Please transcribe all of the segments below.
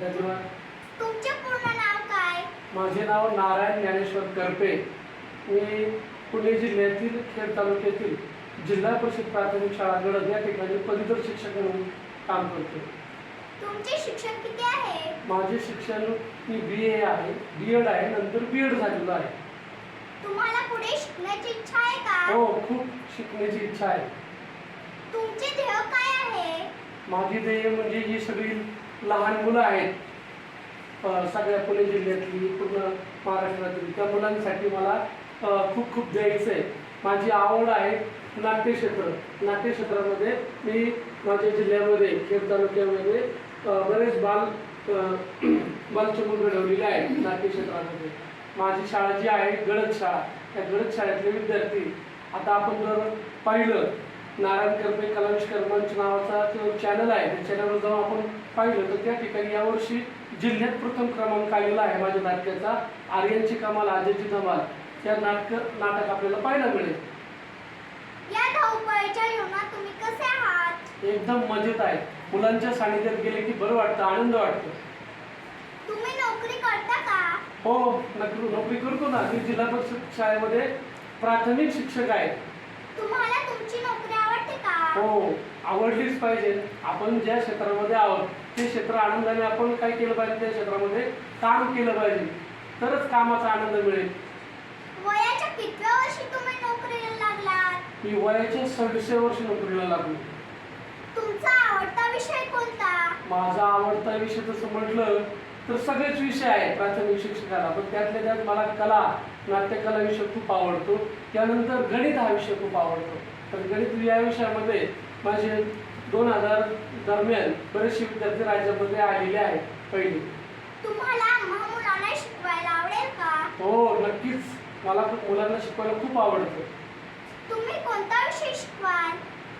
तुमचे पूर्ण नाव काय? माझे नाव नारायण ज्ञानेश्वर करपे. मी पुणे जिल्ह्यातील खेड तालुक्यातील जिल्हा परिषद प्राथमिक शाळा गडद या ठिकाणी पदवीधर शिक्षक म्हणून काम करतो तुमचे शिक्षण किती आहे? माझे शिक्षण मी बी ए आहे. बी एड आहे. नंतर बी एड झालेलं आहे. तुम्हाला पुढे शिकण्याची इच्छा आहे का? हो खूप शिकण्याची इच्छा आहे. तुमचे ध्येय काय आहे? माझी ध्येय म्हणजे ही सगळी लहान मुलं आहेत. सगळ्या पुणे जिल्ह्यातली पूर्ण महाराष्ट्रातील. त्या मुलांसाठी मला खूप खूप द्यायचं आहे माझी आवड आहे नाट्यक्षेत्र. नाट्यक्षेत्रामध्ये मी माझ्या जिल्ह्यामध्ये खेड तालुक्यामध्ये बरेच बाल अ, बालचमून घडवलेले आहेत नाट्यक्षेत्रामध्ये. माझी शाळा जी आहे गडद शाळा. त्या गडद शाळेतले विद्यार्थी आता आपण जर पाहिलं नारायण करपे कलाविष्कर मंच नावाचा जो चॅनल आहे. त्या चॅनलवर जाऊन आपण पाहिलं तर त्या ठिकाणी यावर्षी जिल्ह्यात प्रथम क्रमांक आलेला आहे माझ्या नाटकाचा. आर्यांची कमाल आजची धमाल. त्या नाटक नाटक आपल्याला पाहायला मिळेल. या धावपळीच्या जीवनात तुम्ही कसे आहात? एकदम मजेत आहे. मुलांच्या सानिध्यात गेले की बरं वाटतं आनंद वाटतो. तुम्ही नोकरी करता का? हो नोकरी नोकरी करतो ना. मी जिल्हा परिषद शाळेमध्ये प्राथमिक शिक्षक आहे. तुम्हाला तुमची नोकरी आवडते का? हो आवडलीच पाहिजे. आपण ज्या क्षेत्रामध्ये आहोत ते क्षेत्र आनंदाने आपण काय केलं पाहिजे? त्या क्षेत्रामध्ये काम केलं पाहिजे. तरच कामाचा आनंद मिळेल. वयाच्या कितव्या वर्षी तुम्ही नोकरीला लागलात? मी वयाच्या सव्वीसशे वर्ष नोकरीला लागलो. तुमचा आवडता विषय कोणता? माझा आवडता विषय तसं म्हटलं तर सगळेच विषय आहे प्राथमिक शिक्षकाला पण त्यातल्या त्यात मला कला नाट्यकला विषय खूप आवडतो. त्यानंतर गणित हा विषय खूप आवडतो. तर गणित या विषयामध्ये माझे दोन हजार दरम्यान बरेचसे विद्यार्थी राज्यामध्ये आलेले आहेत पहिले. हो नक्कीच. मला मुलांना शिकवायला खूप आवडतं. तुम्ही कोणता विषय शिकवाल?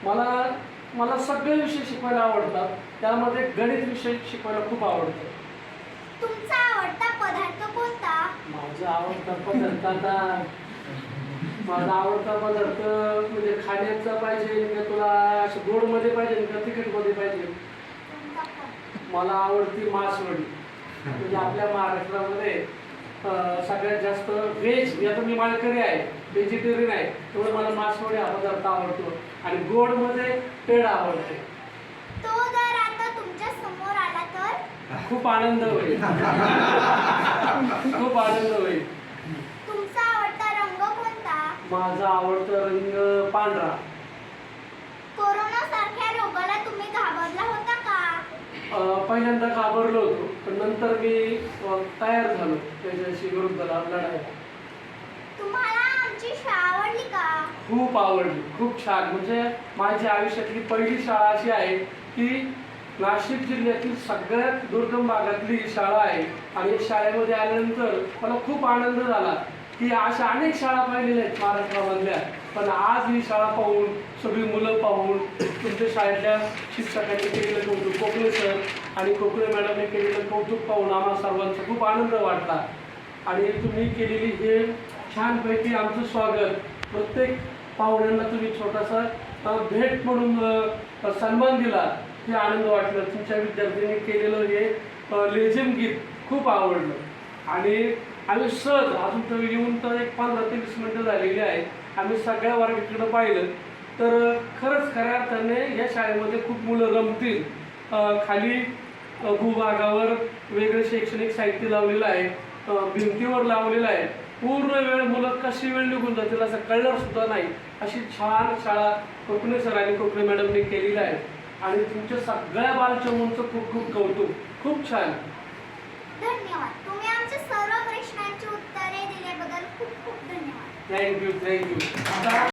मला मला सगळे विषय शिकवायला आवडतात. त्यामध्ये गणित विषय शिकवायला खूप आवडतं तुमचा आवडता पदार्थ कोणता माझा आवडता पदार्थ आता माझा आवडता पदार्थ म्हणजे खाण्याचा पाहिजे का तुला असं गोडमध्ये पाहिजे का तिखटमध्ये पाहिजे. मला आवडती मासवडी. म्हणजे आपल्या महाराष्ट्रामध्ये सगळ्यात जास्त व्हेज आता मी माळकरी आहे व्हेजिटेरियन आहे त्यामुळे मला मासवडी हा पदार्थ आवडतो. आणि गोडमध्ये पेढा आवडतो. तो जर आता तुमच्यासमोर आला तर? खूप आनंद होईल. खूप आनंद होईल. तुमचा आवडता रंग कोणता? माझा आवडता रंग पांढरा. कोरोना सारख्या रोगाला तुम्ही घाबरला होता का? अं, पहिल्यांदा घाबरलो होतो पण नंतर मी अं, तयार झालो त्याच्याशी विरुद्ध लढायला. तुम्हाला आमची शाळा आवडली का? खूप आवडली खूप छान. म्हणजे माझ्या आयुष्यातली पहिली शाळा अशी आहे की नाशिक जिल्ह्यातील सगळ्यात दुर्गम भागातली ही शाळा आहे. आणि शाळेमध्ये आल्यानंतर मला खूप आनंद झाला की अशा अनेक शाळा पाहिलेल्या आहेत महाराष्ट्रामधल्या. पण आज ही शाळा पाहून सगळी मुलं पाहून तुमच्या शाळेतल्या शिक्षकांनी केलेलं कौतुक कोकणे सर आणि कोकणे मॅडमने केलेलं कौतुक पाहून आम्हा सर्वांचा खूप आनंद वाटला. आणि तुम्ही केलेली हे छानपैकी आमचं स्वागत. प्रत्येक पाहुण्यांना तुम्ही छोटासा भेट म्हणून सन्मान दिला. हे आनंद वाटलं. तुमच्या विद्यार्थ्यांनी केलेलं हे लेझिम गीत खूप आवडलं. आणि आम्ही सहज अजून तर येऊन तर एक पंधरा ते वीस मिनटं झालेली आहे. आम्ही सगळ्या वर्गाकडं पाहिलं. तर खरंच खऱ्या अर्थाने या शाळेमध्ये खूप मुलं रमतील. खाली भूभागावर वेगळे शैक्षणिक साहित्य लावलेलं आहे. भिंतीवर लावलेलं आहे. पूर्ण वेळ मुलं कशी वेळ निघून जातील असं कळणार सुद्धा नाही. अशी छान शाळा कोकणे सर आणि कोकणे मॅडमने केलेली आहे. आणि तुमच्या सगळ्या बालचमूंचं खूप खूप कौतुक. खूप छान. धन्यवाद. तुम्ही आमच्या सर्व प्रश्नांची उत्तरे दिल्याबद्दल खूप खूप धन्यवाद. Thank you thank you